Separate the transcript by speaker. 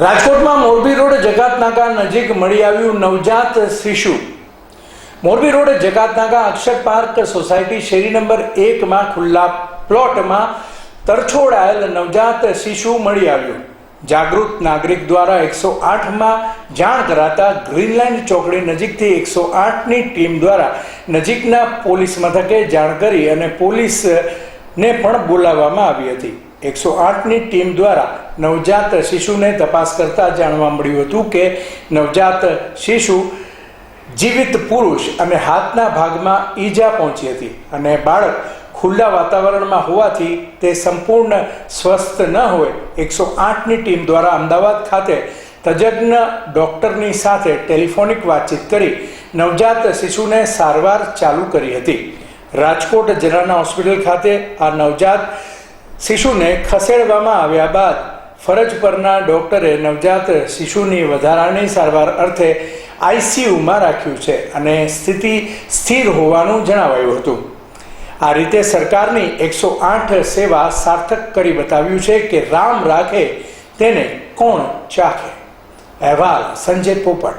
Speaker 1: રાજકોટમાં મોરબી રોડ જકાતનાકા નજીક મળી આવ્યું નવજાત શિશુ. મોરબી રોડ જકાત નાકા અક્ષર પાર્ક સોસાયટી શેરી નંબર એકમાં ખુલ્લા પ્લોટમાં તરછોડાયેલ નવજાત શિશુ મળી આવ્યું. જાગૃત નાગરિક દ્વારા એકસો આઠમાં જાણ કરાતા ગ્રીનલેન્ડ ચોકડી નજીકથી એકસો આઠની ટીમ દ્વારા નજીકના પોલીસ મથકે જાણ કરી અને પોલીસને પણ બોલાવવામાં આવી હતી. એકસો આઠની ટીમ દ્વારા નવજાત શિશુને તપાસ કરતા જાણવા મળ્યું હતું કે નવજાત શિશુ જીવિત પુરુષ અને હાથના ભાગમાં ઈજા પહોંચી હતી અને બાળક ખુલ્લા વાતાવરણમાં હોવાથી તે સંપૂર્ણ સ્વસ્થ ન હોય. એકસો આઠની ટીમ દ્વારા અમદાવાદ ખાતે તજજ્ઞ ડૉક્ટરની સાથે ટેલિફોનિક વાતચીત કરી નવજાત શિશુને સારવાર ચાલુ કરી હતી. રાજકોટ જિલ્લાના હોસ્પિટલ ખાતે આ નવજાત શિશુને ખસેડવામાં આવ્યા બાદ ફરજ પરના ડૉક્ટરે નવજાત શિશુની વધારાની સારવાર અર્થે આઈસીયુમાં રાખ્યું છે અને સ્થિતિ સ્થિર હોવાનું જણાવાયું હતું. આ રીતે સરકારની એકસો આઠ સેવા સાર્થક કરી બતાવ્યું છે કે રામ રાખે તેને કોણ ચાખે. અહેવાલ સંજય પોપટ.